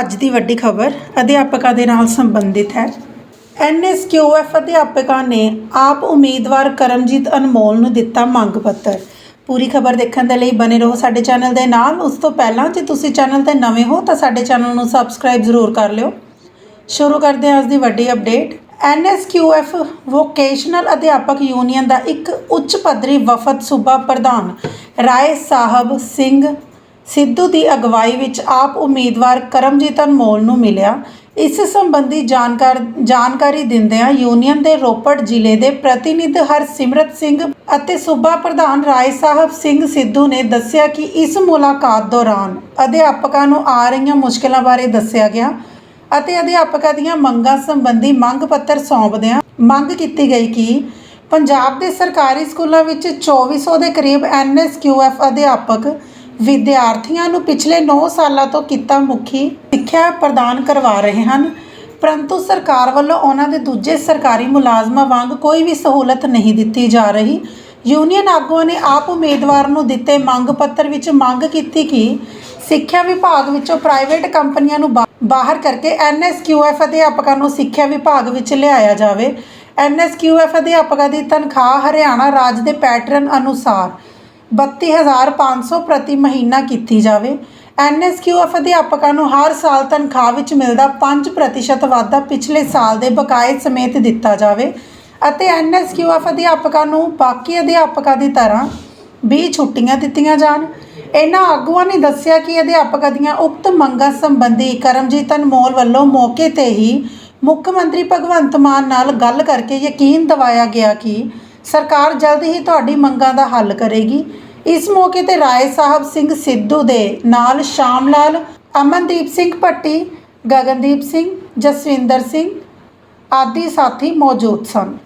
ਅੱਜ ਦੀ ਵੱਡੀ ਖਬਰ ਅਧਿਆਪਕਾਂ ਦੇ ਨਾਲ ਸੰਬੰਧਿਤ ਹੈ। ਐਨਐਸਕਿਊਐਫ ਅਧਿਆਪਕਾਂ ਨੇ ਆਪ ਉਮੀਦਵਾਰ ਕਰਮਜੀਤ ਅਨਮੋਲ ਨੂੰ ਦਿੱਤਾ ਮੰਗ ਪੱਤਰ। ਪੂਰੀ ਖਬਰ ਦੇਖਣ ਦੇ ਲਈ ਬਨੇ ਰਹੋ ਸਾਡੇ ਚੈਨਲ ਦੇ ਨਾਲ। ਉਸ ਤੋਂ ਪਹਿਲਾਂ ਜੇ ਤੁਸੀਂ ਚੈਨਲ ਤੇ ਨਵੇਂ ਹੋ ਤਾਂ ਸਾਡੇ ਚੈਨਲ ਨੂੰ ਸਬਸਕ੍ਰਾਈਬ ਜ਼ਰੂਰ ਕਰ ਲਿਓ। ਸ਼ੁਰੂ ਕਰਦੇ ਹਾਂ ਅੱਜ ਦੀ ਵੱਡੀ ਅਪਡੇਟ। ਐਨਐਸਕਿਊਐਫ ਵੋਕੇਸ਼ਨਲ ਅਧਿਆਪਕ ਯੂਨੀਅਨ ਦਾ ਇੱਕ ਉੱਚ ਪੱਧਰੀ ਵਫਦ ਸੂਬਾ ਪ੍ਰਧਾਨ ਰਾਏ ਸਾਹਿਬ ਸਿੰਘ ਸਿੱਧੂ ਦੀ ਅਗਵਾਈ ਵਿੱਚ ਆਪ ਉਮੀਦਵਾਰ ਕਰਮਜੀਤ ਅਨਮੋਲ ਨੂੰ ਮਿਲਿਆ। ਇਸ ਸੰਬੰਧੀ ਜਾਣਕਾਰ, ਜਾਣਕਾਰੀ ਦਿੰਦਿਆਂ ਯੂਨੀਅਨ ਦੇ ਰੋਪੜ ਜ਼ਿਲ੍ਹੇ ਦੇ ਪ੍ਰਤੀਨਿਧ ਹਰਸਿਮਰਤ ਸਿੰਘ ਅਤੇ ਸੂਬਾ ਪ੍ਰਧਾਨ ਰਾਏ ਸਾਹਿਬ ਸਿੰਘ ਸਿੱਧੂ ਨੇ ਦੱਸਿਆ ਕਿ ਇਸ ਮੁਲਾਕਾਤ ਦੌਰਾਨ ਅਧਿਆਪਕਾਂ ਨੂੰ ਆ ਰਹੀਆਂ ਮੁਸ਼ਕਲਾਂ ਬਾਰੇ ਦੱਸਿਆ ਗਿਆ ਅਤੇ ਅਧਿਆਪਕਾਂ ਦੀਆਂ ਮੰਗਾਂ ਸੰਬੰਧੀ ਮੰਗ ਪੱਤਰ ਸੌਂਪਦਿਆਂ ਮੰਗ ਕੀਤੀ ਗਈ ਕਿ ਪੰਜਾਬ ਦੇ ਸਰਕਾਰੀ ਸਕੂਲਾਂ ਵਿੱਚ 2400 ਦੇ ਕਰੀਬ ਐਨਐਸਕਿਊਐਫ ਅਧਿਆਪਕ ਵਿਦਿਆਰਥੀਆਂ ਨੂੰ ਪਿਛਲੇ 9 ਸਾਲਾਂ ਤੋਂ ਕਿੱਤਾ ਮੁਖੀ ਸਿੱਖਿਆ ਪ੍ਰਦਾਨ ਕਰਵਾ ਰਹੇ ਹਨ। ਪਰੰਤੂ ਸਰਕਾਰ ਵੱਲੋਂ ਉਹਨਾਂ ਦੇ ਦੂਜੇ ਸਰਕਾਰੀ ਮੁਲਾਜ਼ਮਾਂ ਵਾਂਗ ਕੋਈ ਵੀ ਸਹੂਲਤ ਨਹੀਂ ਦਿੱਤੀ ਜਾ ਰਹੀ। ਯੂਨੀਅਨ ਆਗੂਆਂ ਨੇ ਆਪ ਉਮੀਦਵਾਰ ਨੂੰ ਦਿੱਤੇ ਮੰਗ ਪੱਤਰ ਵਿੱਚ ਮੰਗ ਕੀਤੀ ਕਿ ਸਿੱਖਿਆ ਵਿਭਾਗ ਵਿੱਚੋਂ ਪ੍ਰਾਈਵੇਟ ਕੰਪਨੀਆਂ ਨੂੰ ਬਾਹਰ ਕਰਕੇ ਐਨਐਸਕਿਊਐਫ ਅਧਿਆਪਕਾਂ ਨੂੰ ਸਿੱਖਿਆ ਵਿਭਾਗ ਵਿੱਚ ਲਿਆਇਆ ਜਾਵੇ। ਐਨਐਸਕਿਊਐਫ ਅਧਿਆਪਕਾਂ ਦੀ ਤਨਖਾਹ ਹਰਿਆਣਾ ਰਾਜ ਦੇ ਪੈਟਰਨ ਅਨੁਸਾਰ 32500 ਪ੍ਰਤੀ ਮਹੀਨਾ ਕੀਤੀ ਜਾਵੇ। ਐਨਐਸਕਿਊਐਫ ਅਧਿਆਪਕਾਂ ਨੂੰ ਹਰ ਸਾਲ ਤਨਖਾਹ ਵਿੱਚ ਮਿਲਦਾ 5% ਵਾਧਾ ਪਿਛਲੇ ਸਾਲ ਦੇ ਬਕਾਏ ਸਮੇਤ ਦਿੱਤਾ ਜਾਵੇ ਅਤੇ ਐਨਐਸਕਿਊਐਫ ਅਧਿਆਪਕਾਂ ਨੂੰ ਬਾਕੀ ਅਧਿਆਪਕਾਂ ਦੀ ਤਰ੍ਹਾਂ 20 ਛੁੱਟੀਆਂ ਦਿੱਤੀਆਂ ਜਾਣ। ਇਹਨਾਂ ਆਗੂਆਂ ਨੇ ਦੱਸਿਆ ਕਿ ਅਧਿਆਪਕਾਂ ਦੀਆਂ ਉਕਤ ਮੰਗਾਂ ਸੰਬੰਧੀ ਕਰਮਜੀਤ ਅਨਮੋਲ ਵੱਲੋਂ ਮੌਕੇ ਤੇ ਹੀ ਮੁੱਖ ਮੰਤਰੀ ਭਗਵੰਤ ਮਾਨ ਨਾਲ ਗੱਲ ਕਰਕੇ ਯਕੀਨ ਦਿਵਾਇਆ ਗਿਆ ਕਿ ਸਰਕਾਰ ਜਲਦ ਹੀ ਤੁਹਾਡੀ ਮੰਗਾਂ ਦਾ ਹੱਲ ਕਰੇਗੀ। ਇਸ ਮੌਕੇ ਤੇ ਰਾਏ ਸਾਹਿਬ ਸਿੰਘ ਸਿੱਧੂ ਦੇ ਨਾਲ ਸ਼ਾਮ ਲਾਲ, ਅਮਨਦੀਪ ਸਿੰਘ ਭੱਟੀ, ਗਗਨਦੀਪ ਸਿੰਘ, ਜਸਵਿੰਦਰ ਸਿੰਘ ਆਦਿ ਸਾਥੀ ਮੌਜੂਦ ਸਨ।